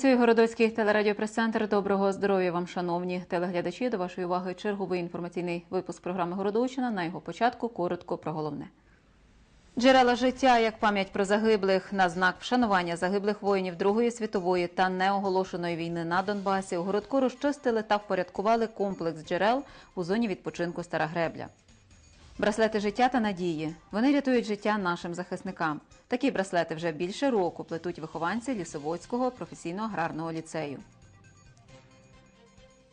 Працює Городоцький телерадіопрес-центр. Доброго здоров'я вам, шановні телеглядачі. До вашої уваги черговий інформаційний випуск програми Городовщина. На його початку коротко про головне. Джерела життя як пам'ять про загиблих на знак вшанування загиблих воїнів Другої світової та неоголошеної війни на Донбасі у городку розчистили та впорядкували комплекс джерел у зоні відпочинку Стара Гребля. Браслети життя та надії. Вони рятують життя нашим захисникам. Такі браслети вже більше року плетуть вихованці Лісоводського професійно-аграрного ліцею.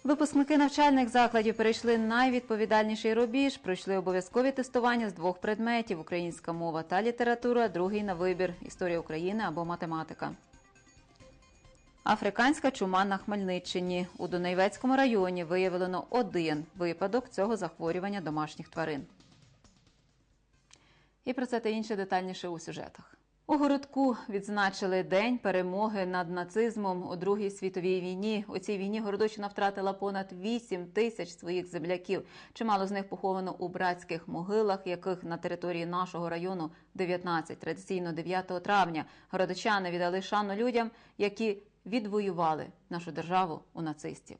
Випускники навчальних закладів перейшли найвідповідальніший рубіж, пройшли обов'язкові тестування з двох предметів: українська мова та література, другий на вибір історія України або математика. Африканська чума на Хмельниччині. У Донецькому районі виявлено один випадок цього захворювання домашніх тварин. І про це та інше детальніше у сюжетах. У городку відзначили День перемоги над нацизмом у Другій світовій війні. У цій війні Городочина втратила понад 8 тисяч своїх земляків. Чимало з них поховано у братських могилах, яких на території нашого району 19, традиційно 9 травня. Городочани віддали шану людям, які відвоювали нашу державу у нацистів.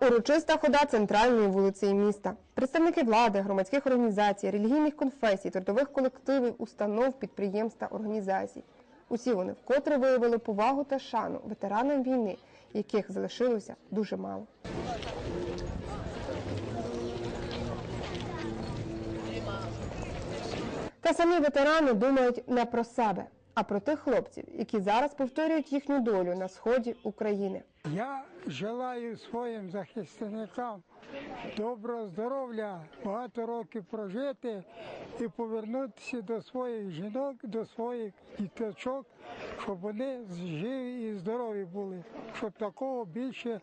Урочиста хода центральною вулицею міста. Представники влади, громадських організацій, релігійних конфесій, трудових колективів, установ, підприємств та організацій. Усі вони вкотре виявили повагу та шану ветеранам війни, яких залишилося дуже мало. Та самі ветерани думають не про себе, а про тих хлопців, які зараз повторюють їхню долю на сході України. Я желаю своїм захисникам доброго здоров'я, багато років прожити і повернутися до своїх жінок, до своїх діточок, щоб вони живі і здорові були, щоб такого більше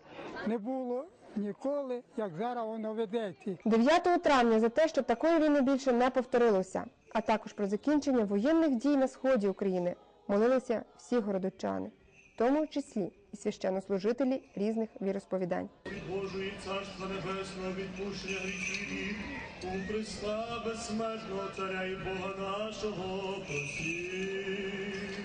не було ніколи, як зараз воно ведеться. 9 травня за те, щоб такої війни більше не повторилося, а також про закінчення воєнних дій на сході України молилися всі городочани, в тому числі і священнослужителі різних віросповідань. Божої царства небесного відпущення гріхів у Христа безсмертного царя і Бога нашого просі.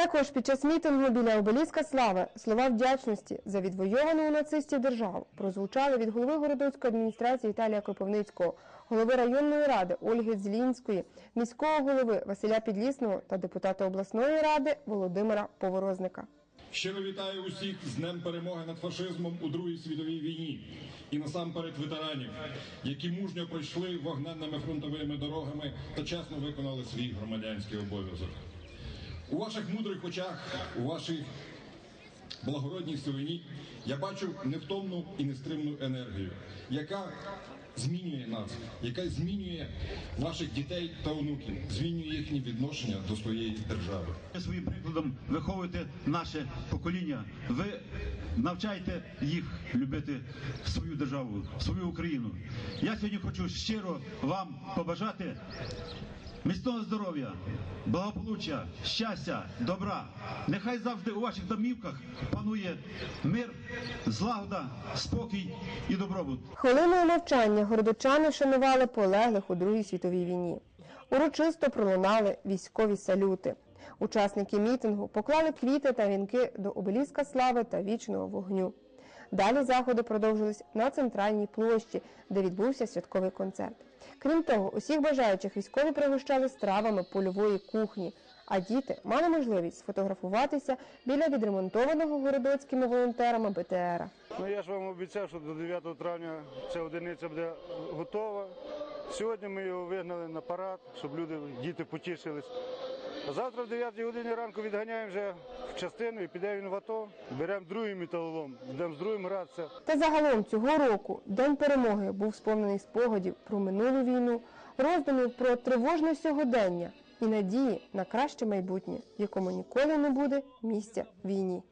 Також під час мітингу біля обеліска слави слова вдячності за відвойовану у нацистів державу прозвучали від голови городоцької адміністрації Віталія Кропивницького, голови районної ради Ольги Злінської, міського голови Василя Підлісного та депутата обласної ради Володимира Поворозника. Щиро вітаю усіх з Днем перемоги над фашизмом у Другій світовій війні і насамперед ветеранів, які мужньо пройшли вогненними фронтовими дорогами та чесно виконали свій громадянський обов'язок. У ваших мудрих очах, у вашій благородній сивині я бачу невтомну і нестримну енергію, яка змінює нас, яка змінює наших дітей та онуків, змінює їхні відношення до своєї держави. Ви своїм прикладом виховуєте наше покоління. Ви навчаєте їх любити свою державу, свою Україну. Я сьогодні хочу щиро вам побажати міцного здоров'я, благополуччя, щастя, добра. Нехай завжди у ваших домівках панує мир, злагода, спокій і добробут. Хвилиною мовчання городочани вшанували полеглих у Другій світовій війні. Урочисто пролунали військові салюти. Учасники мітингу поклали квіти та вінки до обеліска слави та вічного вогню. Далі заходи продовжились на центральній площі, де відбувся святковий концерт. Крім того, усіх бажаючих військові пригощали стравами польової кухні, а діти мали можливість сфотографуватися біля відремонтованого городоцькими волонтерами БТРа. Ну я ж вам обіцяв, що до 9 травня ця одиниця буде готова. Сьогодні ми його вигнали на парад, щоб люди, діти потішились. Завтра в 9 годині ранку відганяємо вже в частину і піде він в АТО. Беремо другий металолом, йдемо з другим гратися. Та загалом цього року День перемоги був сповнений спогадів про минулу війну, роздумів про тривожне сьогодення і надії на краще майбутнє, в якому ніколи не буде місця війні.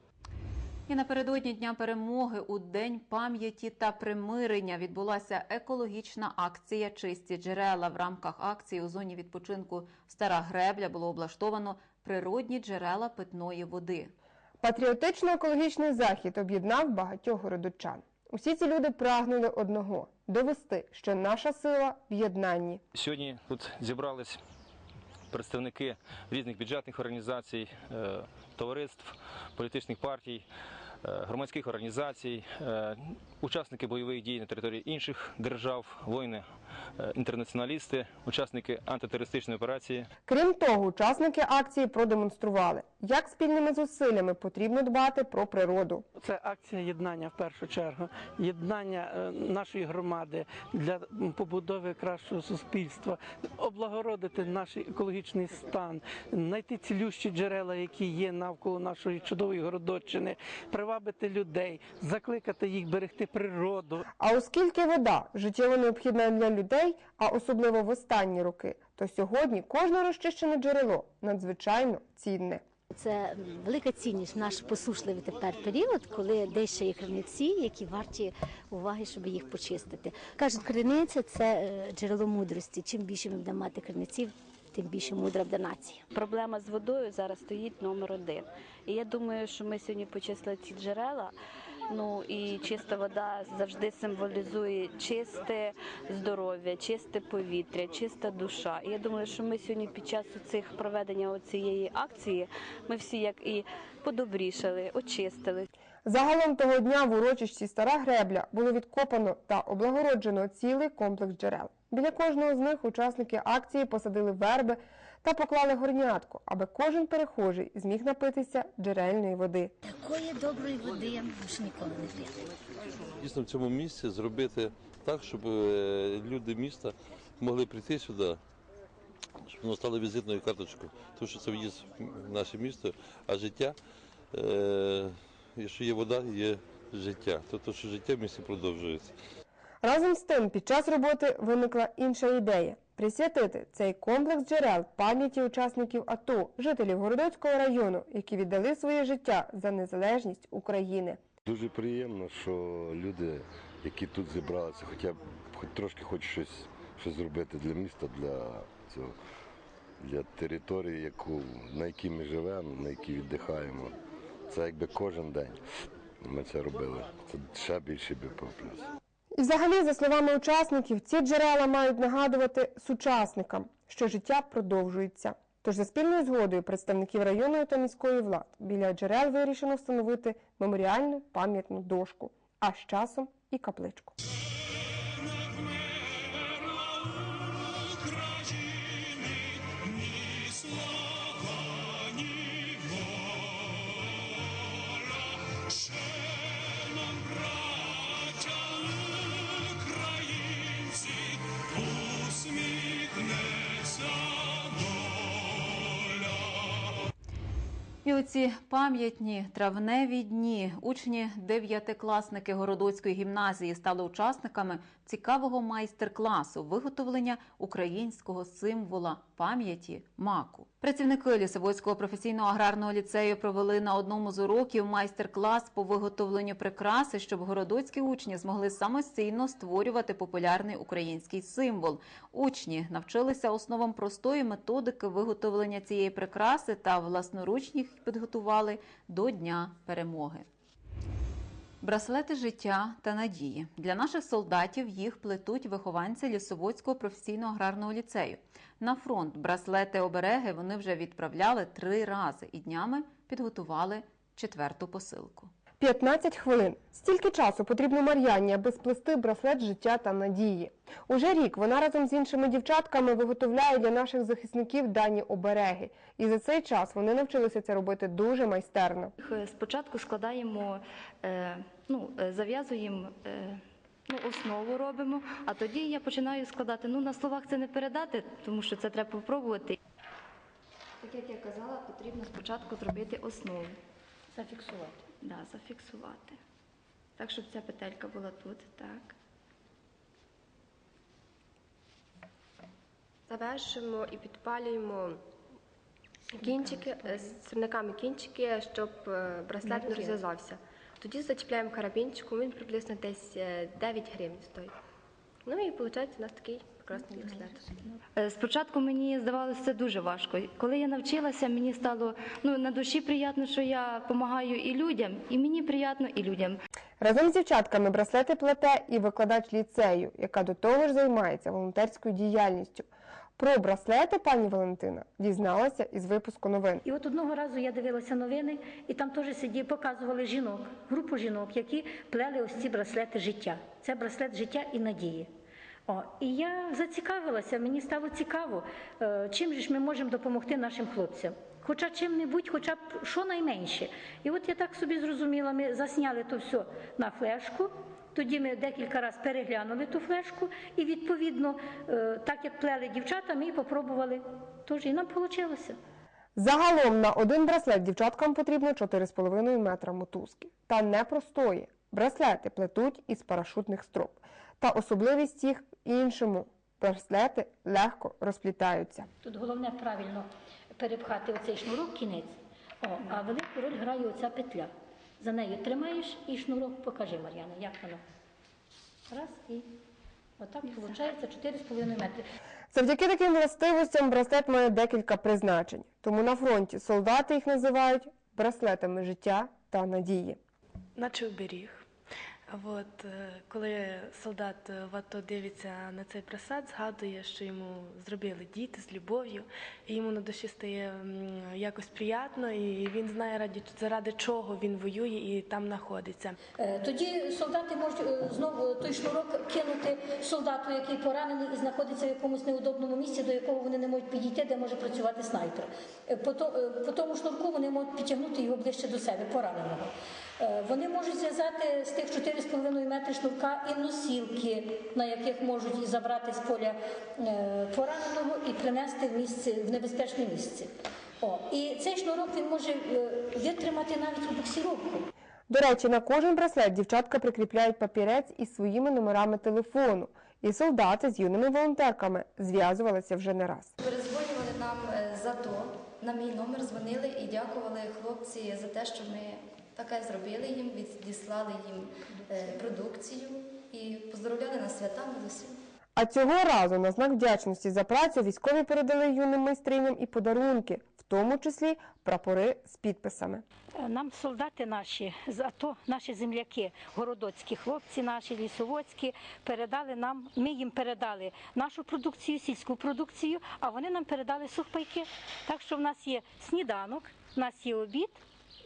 І напередодні Дня перемоги у День пам'яті та примирення відбулася екологічна акція Чисті джерела. В рамках акції у зоні відпочинку Стара Гребля було облаштовано природні джерела питної води. Патріотично-екологічний захід об'єднав багатьох городочан. Усі ці люди прагнули одного довести, що наша сила в єднанні. Сьогодні тут зібрались представники різних бюджетних організацій, е, товариств, політичних партій, громадських організацій, е, учасники бойових дій на території інших держав, воїни, е, інтернаціоналісти, учасники антитерористичної операції. Крім того, учасники акції продемонстрували, як спільними зусиллями потрібно дбати про природу. Це акція єднання в першу чергу, єднання е, нашої громади для побудови кращого суспільства, облагородити наш екологічний стан, знайти цілющі джерела, які є навколо нашої чудової городоччини, привабити людей, закликати їх берегти природу. А оскільки вода життєво необхідна для людей, а особливо в останні роки, то сьогодні кожне розчищене джерело надзвичайно цінне. Це велика цінність в наш посушливий тепер період, коли дещо є криниці, які варті уваги, щоб їх почистити. Кажуть, криниця це е, джерело мудрості. Чим більше ми будемо мати криниців, тим більше мудра буде нація. Проблема з водою зараз стоїть номер один. І я думаю, що ми сьогодні почистили ці джерела. Ну і чиста вода завжди символізує чисте здоров'я, чисте повітря, чиста душа. І я думаю, що ми сьогодні під час цих проведення цієї акції ми всі як і подобрішали, очистили. Загалом того дня в урочищі Стара Гребля було відкопано та облагороджено цілий комплекс джерел. Біля кожного з них учасники акції посадили верби та поклали горнятку, аби кожен перехожий зміг напитися джерельної води. Такої доброї води більше ніколи не п'яти. дійсно в цьому місці зробити так, щоб е, люди міста могли прийти сюди, щоб воно стало візитною карточкою. Тому що це в'їзд в наше місто, а життя, е, якщо є вода, є життя. Тобто, що життя в місті продовжується. Разом з тим, під час роботи виникла інша ідея присвятити цей комплекс джерел пам'яті учасників АТО, жителів Городоцького району, які віддали своє життя за незалежність України. Дуже приємно, що люди, які тут зібралися, хоча б хоч трошки хочуть щось, щось зробити для міста, для цього, для території, яку, на якій ми живемо, на якій віддихаємо. Це якби кожен день ми це робили. Це ще більше би плюс. І взагалі, за словами учасників, ці джерела мають нагадувати сучасникам, що життя продовжується. Тож за спільною згодою представників районної та міської влад біля джерел вирішено встановити меморіальну пам'ятну дошку, а з часом і капличку. І у ці пам'ятні травневі дні. Учні дев'ятикласники Городоцької гімназії стали учасниками цікавого майстер-класу виготовлення українського символа пам'яті маку. Працівники Лісоводського професійного аграрного ліцею провели на одному з уроків майстер-клас по виготовленню прикраси, щоб городоцькі учні змогли самостійно створювати популярний український символ. Учні навчилися основам простої методики виготовлення цієї прикраси та власноруч їх підготували до Дня перемоги. Браслети життя та надії для наших солдатів їх плетуть вихованці Лісоводського професійного аграрного ліцею. На фронт браслети обереги вони вже відправляли три рази і днями підготували четверту посилку. 15 хвилин. Стільки часу потрібно Мар'яні, аби сплести браслет життя та надії. Уже рік вона разом з іншими дівчатками виготовляє для наших захисників дані обереги. І за цей час вони навчилися це робити дуже майстерно. Спочатку складаємо, е, ну, е, зав'язуємо. е, Ну, основу робимо, а тоді я починаю складати. Ну, на словах це не передати, тому що це треба попробувати. Так як я казала, потрібно спочатку зробити основу. Зафіксувати. Да, зафіксувати. Так, щоб ця петелька була тут, так. Завершуємо і підпалюємо кінчики, е, сірниками кінчики, щоб е, браслет не розв'язався. Тоді зачіпляємо карабінчиком, він приблизно десь е, 9 гривень стоїть. Ну і виходить у нас такий прекрасний браслет. Е, Спочатку мені здавалося це дуже важко. Коли я навчилася, мені стало ну, на душі приємно, що я допомагаю і людям, і мені приємно, і людям. Разом з дівчатками браслети плете і викладач ліцею, яка до того ж займається волонтерською діяльністю. Про браслети пані Валентина дізналася із випуску новин. І от одного разу я дивилася новини, і там теж сидів, показували жінок, групу жінок, які плели ось ці браслети життя. Це браслет життя і надії. О, і я зацікавилася, мені стало цікаво, е, чим же ж ми можемо допомогти нашим хлопцям. Хоча чим-небудь, хоча б що найменше. І от я так собі зрозуміла, ми засняли то все на флешку. Тоді ми декілька разів переглянули ту флешку, і відповідно, е, так як плели дівчата, ми і попробували. Тож і нам вийшло. Загалом на один браслет дівчаткам потрібно 4,5 метра мотузки. Та не простої. Браслети плетуть із парашутних строп. Та особливість їх іншому. Браслети легко розплітаються. Тут головне правильно перепхати оцей шнурок кінець, О, а велику роль грає оця петля. За нею тримаєш і шнурок покажи, Мар'яна, як воно. Раз і отак виходить 4,5 метри. Завдяки таким властивостям браслет має декілька призначень. Тому на фронті солдати їх називають браслетами життя та надії. наче оберіг. От е, коли солдат е, в АТО дивиться на цей присад, згадує, що йому зробили діти з любов'ю, і йому на душі стає якось приємно, і він знає раді заради чого він воює і там знаходиться. Е, Тоді солдати можуть знову той шнурок кинути солдату, який поранений і знаходиться в якомусь неудобному місці, до якого вони не можуть підійти, де може працювати снайпер. По тому шнурку вони можуть підтягнути його ближче до себе, пораненого. Е, Вони можуть зв'язати з тих 4,5 метри шнурка і носілки, на яких можуть і забрати з поля е, пораненого і принести в місце в небезпечне місце. О, і цей шнурок він може е, витримати навіть і буксировку. До речі, на кожен браслет дівчатка прикріпляють папірець із своїми номерами телефону. І солдати з юними волонтерками зв'язувалися вже не раз. Перезвонювали нам е, за то, на мій номер дзвонили і дякували хлопці за те, що ми таке зробили їм, відіслали їм е, продукцію і поздоровляли на свята на усім. А цього разу на знак вдячності за працю військові передали юним майстриням і подарунки, в тому числі прапори з підписами. Е, Нам солдати наші з АТО, наші земляки, городоцькі хлопці, наші лісоводські передали нам. Ми їм передали нашу продукцію, сільську продукцію, а вони нам передали сухпайки. Так що в нас є сніданок, в нас є обід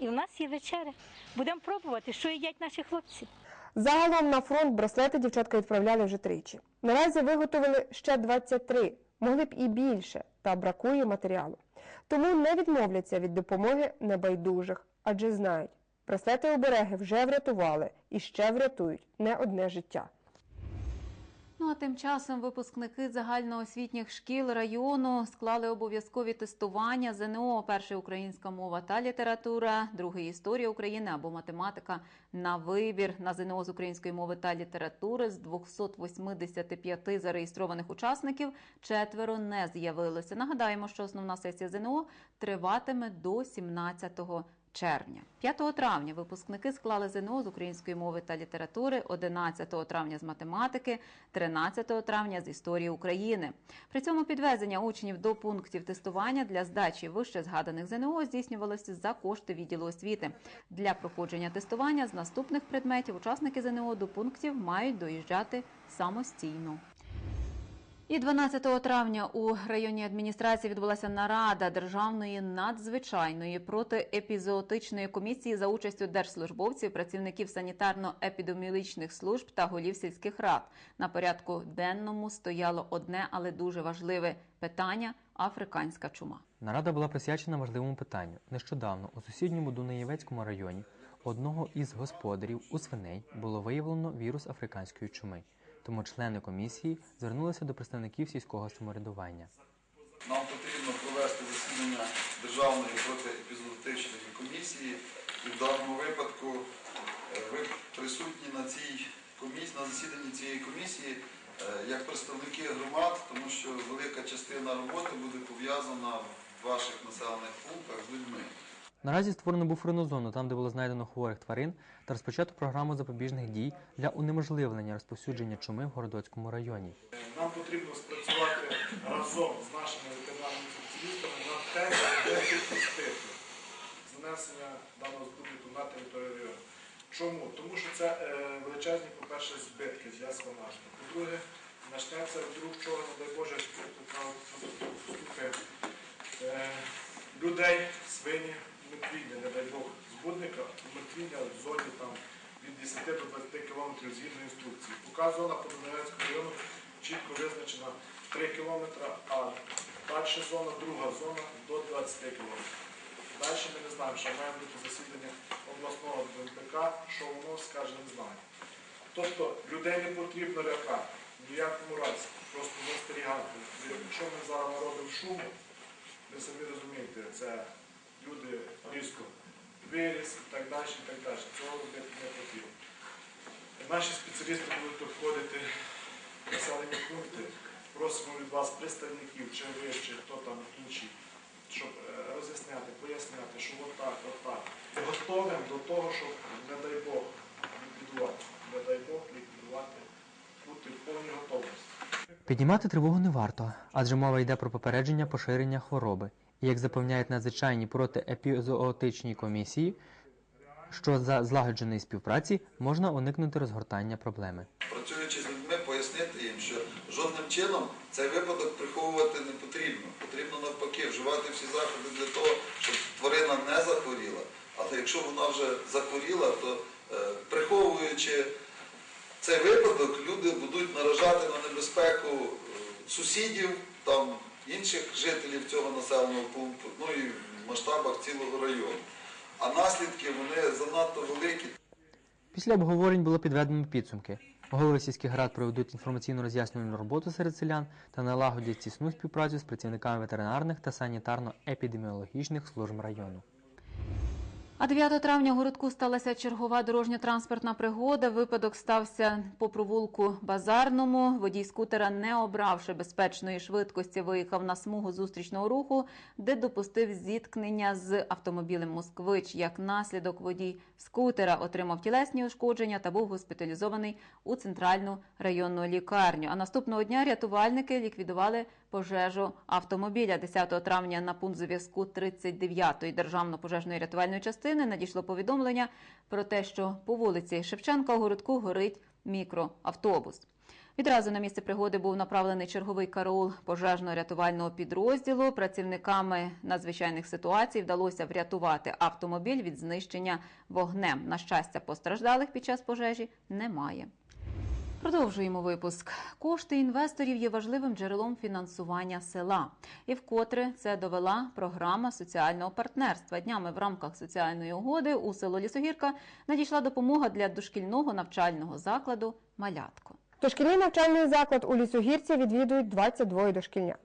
і в нас є вечеря. Будемо пробувати, що їдять наші хлопці. Загалом на фронт браслети дівчатка відправляли вже тричі. Наразі виготовили ще 23, могли б і більше, та бракує матеріалу. Тому не відмовляться від допомоги небайдужих, адже знають, браслети обереги вже врятували і ще врятують не одне життя. Ну а тим часом випускники загальноосвітніх шкіл району склали обов'язкові тестування ЗНО. Перший українська мова та література, другий історія України або математика на вибір на ЗНО з української мови та літератури з 285 зареєстрованих учасників четверо не з'явилося. Нагадаємо, що основна сесія ЗНО триватиме до 17 червня. 5 травня випускники склали ЗНО з української мови та літератури, 11 травня з математики, 13 травня з історії України. При цьому підвезення учнів до пунктів тестування для здачі вище згаданих ЗНО здійснювалося за кошти відділу освіти. Для проходження тестування з наступних предметів учасники ЗНО до пунктів мають доїжджати самостійно. І 12 травня у районній адміністрації відбулася нарада державної надзвичайної протиепізоотичної комісії за участю держслужбовців, працівників санітарно-епідеміологічних служб та голів сільських рад. На порядку денному стояло одне, але дуже важливе питання африканська чума. Нарада була присвячена важливому питанню. Нещодавно у сусідньому Дунаєвецькому районі одного із господарів у свиней було виявлено вірус африканської чуми. Тому члени комісії звернулися до представників сільського самоврядування. Нам потрібно провести засідання Державної протиепізоотичної комісії. І в даному випадку е, ви присутні на цій комісії, на засіданні цієї комісії е, як представники громад, тому що велика частина роботи буде пов'язана в ваших населених пунктах з людьми. Наразі створено буферну зону, там, де було знайдено хворих тварин, та розпочато програму запобіжних дій для унеможливлення розповсюдження чуми в Городоцькому районі. Нам потрібно спрацювати разом з нашими ветеринарними спеціалістами над тем, де підпустити занесення даного збутнику на територію району. Чому? Тому що це е, величезні, по-перше, збитки для свинарства. По-друге, Почнеться вдруг вчора, не дай Боже, послухаємо е, людей, свині, мертвіння, не дай Бог, збудника, мертвіння в зоні там від 10 до 20 кілометрів згідно інструкції. Поки зона по Донецькому району чітко визначена 3 кілометри, а перша зона, друга зона до 20 кілометрів. Далі ми не знаємо, що має бути засідання обласного ДНПК, що воно скаже, не знаємо. Тобто людей не потрібно лякати, в якому разі, просто застерігати. Якщо ми зараз наробимо шуму, ви самі розумієте, це люди різко виріс і так далі, і так далі. Цього робити не потрібно. Наші спеціалісти будуть обходити населені пункти. Просимо від вас представників, чи ви, чи хто там інші, щоб е, роз'ясняти, поясняти, що отак, отак. Готовим до того, щоб, не дай Бог, ліквідувати. Не дай Бог ліквідувати, бути в повній готовності. Піднімати тривогу не варто, адже мова йде про попередження поширення хвороби. Як запевняють надзвичайні протиепізоотичні комісії, що за злагодженої співпраці можна уникнути розгортання проблеми. працюючи з людьми, пояснити їм, що жодним чином цей випадок приховувати не потрібно. Потрібно навпаки вживати всі заходи для того, щоб тварина не захворіла. Але якщо вона вже захворіла, то е, приховуючи цей випадок, люди будуть наражати на небезпеку е, сусідів, там інших жителів цього населеного пункту, ну і в масштабах цілого району. А наслідки вони занадто великі. Після обговорень було підведено підсумки. Голови сільських рад проведуть інформаційно роз'яснювальну роботу серед селян та налагодять тісну співпрацю з працівниками ветеринарних та санітарно-епідеміологічних служб району. А 9 травня у городку сталася чергова дорожньо-транспортна пригода. Випадок стався по провулку Базарному. Водій скутера, не обравши безпечної швидкості, виїхав на смугу зустрічного руху, де допустив зіткнення з автомобілем Москвич. Як наслідок водій скутера отримав тілесні ушкодження та був госпіталізований у центральну районну лікарню. А наступного дня рятувальники ліквідували пожежу автомобіля. 10 травня на пункт зв'язку 39-ї державно-пожежної рятувальної частини надійшло повідомлення про те, що по вулиці Шевченка у городку горить мікроавтобус. Відразу на місце пригоди був направлений черговий караул пожежно-рятувального підрозділу. Працівниками надзвичайних ситуацій вдалося врятувати автомобіль від знищення вогнем. На щастя, постраждалих під час пожежі немає. Продовжуємо випуск. Кошти інвесторів є важливим джерелом фінансування села. І вкотре це довела програма соціального партнерства. Днями в рамках соціальної угоди у село Лісогірка надійшла допомога для дошкільного навчального закладу Малятко. Дошкільний навчальний заклад у лісогірці відвідують 22 дошкільнят.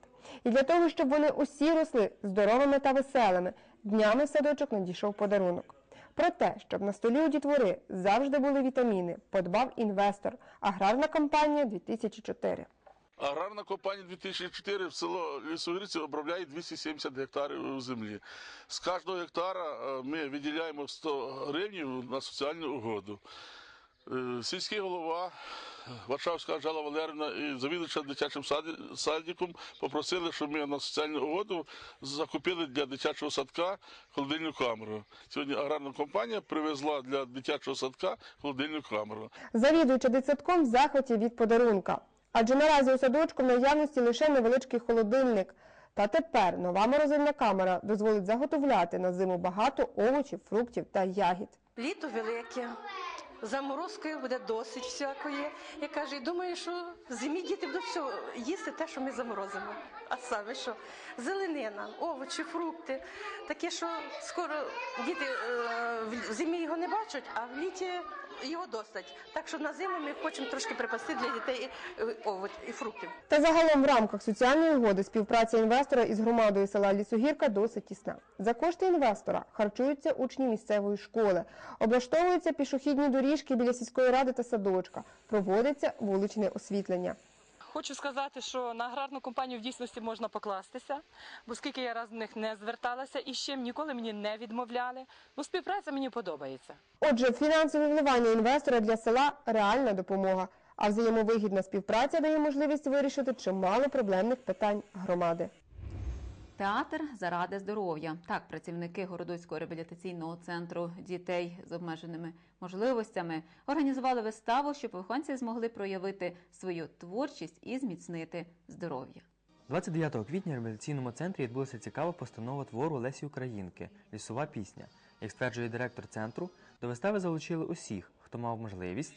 І для того, щоб вони усі росли здоровими та веселими, днями в садочок надійшов подарунок. Про те, щоб на столі у дітвори завжди були вітаміни, подбав інвестор Аграрна компанія 2004. Аграрна компанія 2004 в село Лісогірці обробляє 270 гектарів землі. З кожного гектара е, ми виділяємо 100 гривень на соціальну угоду. Е, Сільський голова Варшавська Анжела Валерівна і завідувача дитячим садиком попросили, щоб ми на соціальну угоду закупили для дитячого садка холодильну камеру. Сьогодні аграрна компанія привезла для дитячого садка холодильну камеру. Завідуюча дитсадком в захваті від подарунка. Адже наразі у садочку в наявності лише невеличкий холодильник. Та тепер нова морозильна камера дозволить заготовляти на зиму багато овочів, фруктів та ягід. Літо велике, заморозкою буде досить всякої. Я кажу, і думаю, що в зимі діти будуть все їсти те, що ми заморозимо. А саме що? Зеленина, овочі, фрукти. Таке, що скоро діти е, в зимі його не бачать, а в літі його досить. Так що на зиму ми хочемо трошки припасти для дітей е, овоч і фруктів. Та загалом в рамках соціальної угоди співпраця інвестора із громадою села Лісогірка досить тісна. За кошти інвестора харчуються учні місцевої школи, облаштовуються пішохідні доріжки біля сільської ради та садочка, проводиться вуличне освітлення. Хочу сказати, що на аграрну компанію в дійсності можна покластися, бо скільки я раз до них не зверталася і ще ніколи мені не відмовляли. Ну, співпраця мені подобається. Отже, фінансове вливання інвестора для села реальна допомога, а взаємовигідна співпраця дає можливість вирішити чимало проблемних питань громади. Театр заради здоров'я. Так, працівники Городоцького реабілітаційного центру дітей з обмеженими можливостями організували виставу, щоб вихованці змогли проявити свою творчість і зміцнити здоров'я. 29 квітня в реабілітаційному центрі відбулася цікава постанова твору Лесі Українки Лісова пісня. Як стверджує директор центру, до вистави залучили усіх, хто мав можливість,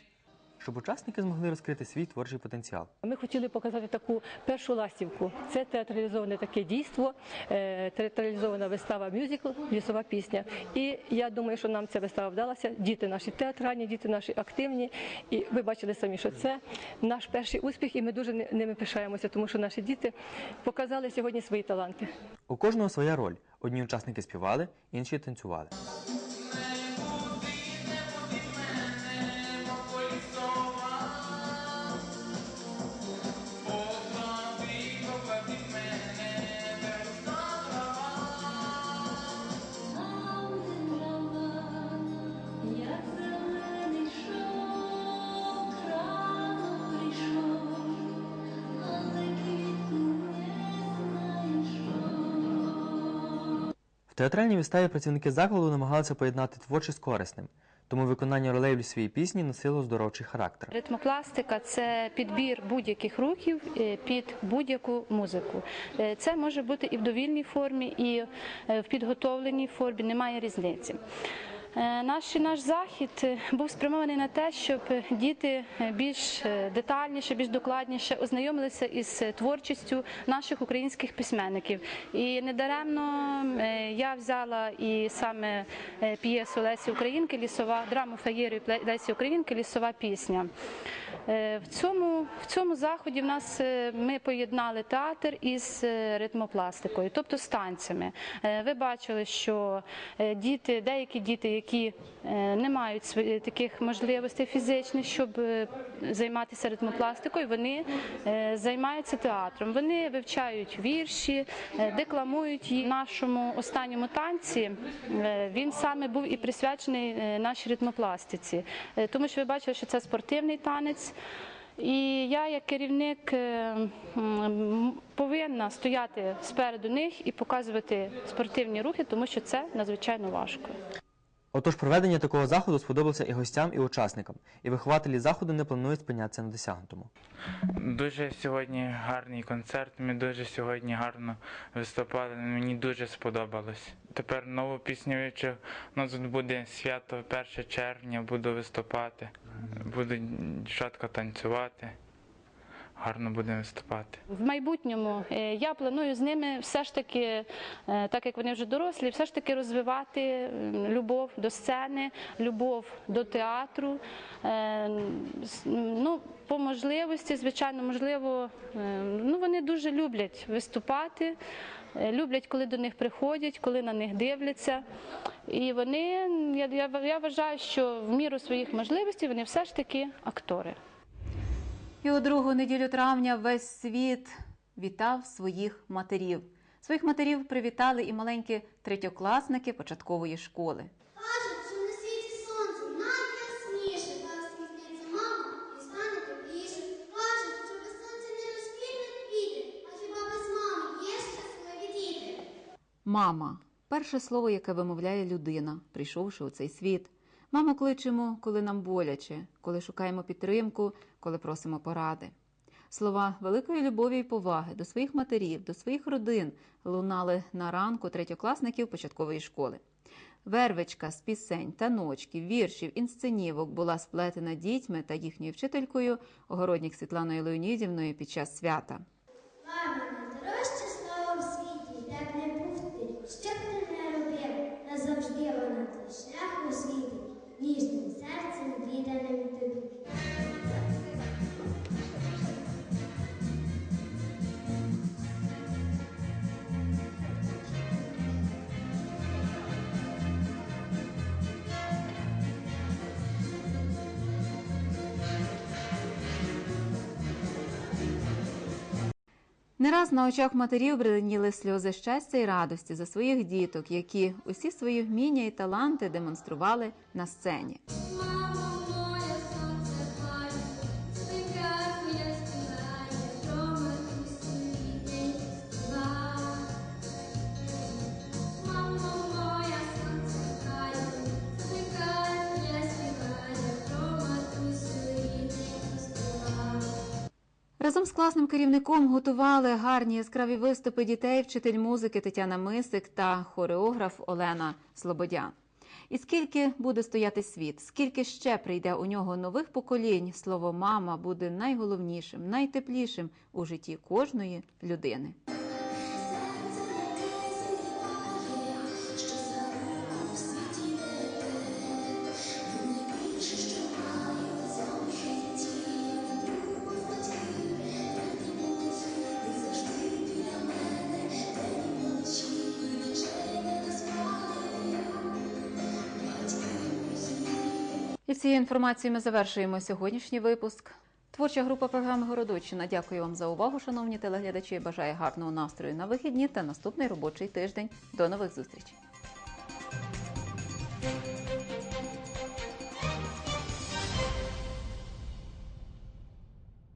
щоб учасники змогли розкрити свій творчий потенціал. Ми хотіли показати таку першу ластівку. Це театралізоване таке дійство, е, театралізована вистава мюзикл, лісова пісня. І я думаю, що нам ця вистава вдалася. Діти наші театральні, діти наші активні. І ви бачили самі, що це наш перший успіх, і ми дуже ни- ними пишаємося, тому що наші діти показали сьогодні свої таланти. У кожного своя роль. Одні учасники співали, інші танцювали. Театральній виставі працівники закладу намагалися поєднати творче з корисним, тому виконання ролей в своїй пісні носило здоровчий характер. Ритмопластика це підбір будь-яких рухів е, під будь-яку музику. Е, Це може бути і в довільній формі, і е, в підготовленій формі, немає різниці. Е, Наш, наш захід е, був спрямований на те, щоб діти е, більш е, детальніше, більш докладніше ознайомилися із творчістю наших українських письменників. І недаремно я взяла і саме п'єсу Лесі Українки, лісова драму феєрію Лесі Українки, лісова пісня. Е, В цьому, в цьому заході в нас е, ми поєднали театр із е, ритмопластикою, тобто з танцями. Ви бачили, що діти, деякі діти, які не мають таких можливостей фізичних, щоб займатися ритмопластикою, вони займаються театром. Вони вивчають вірші, декламують їх. Нашому останньому танці він саме був і присвячений нашій ритмопластиці, тому що ви бачили, що це спортивний танець. І я, як керівник, е, повинна стояти спереду них і показувати спортивні рухи, тому що це надзвичайно важко. Отож, проведення такого заходу сподобалося і гостям, і учасникам, і вихователі заходу не планують спинятися на досягнутому. Дуже сьогодні гарний концерт. Ми дуже сьогодні гарно виступали. Мені дуже сподобалось. Тепер нову пісню вивчив. У нас тут буде свято 1 червня, буду виступати. Будуть дівчатка танцювати. Гарно будемо виступати. В майбутньому е, я планую з ними все ж таки, е, так як вони вже дорослі, все ж таки розвивати любов до сцени, любов до театру. Е, Ну, по можливості, звичайно, можливо, ну вони дуже люблять виступати, люблять, коли до них приходять, коли на них дивляться. І вони, я, я, я вважаю, що в міру своїх можливостей вони все ж таки актори. І у другу неділю травня весь світ вітав своїх матерів. Своїх матерів привітали і маленькі третьокласники початкової школи. Мама перше слово, яке вимовляє людина, прийшовши у цей світ. Маму кличемо, коли нам боляче, коли шукаємо підтримку, коли просимо поради. Слова великої любові і поваги до своїх матерів, до своїх родин лунали на ранку третьокласників початкової школи. Вервичка з пісень, таночків, віршів, інсценівок була сплетена дітьми та їхньою вчителькою Огороднік Світланою Леонідівною під час свята. Не раз на очах матерів бриленіли сльози щастя і радості за своїх діток, які усі свої вміння і таланти демонстрували на сцені. Разом з класним керівником готували гарні яскраві виступи дітей, вчитель музики Тетяна Мисик та хореограф Олена Слободян. І скільки буде стояти світ, скільки ще прийде у нього нових поколінь, слово мама буде найголовнішим, найтеплішим у житті кожної людини. Цією інформацією ми завершуємо сьогоднішній випуск. Творча група програми Городоччина. Дякую вам за увагу, шановні телеглядачі. Бажаю гарного настрою на вихідні та наступний робочий тиждень. До нових зустрічей.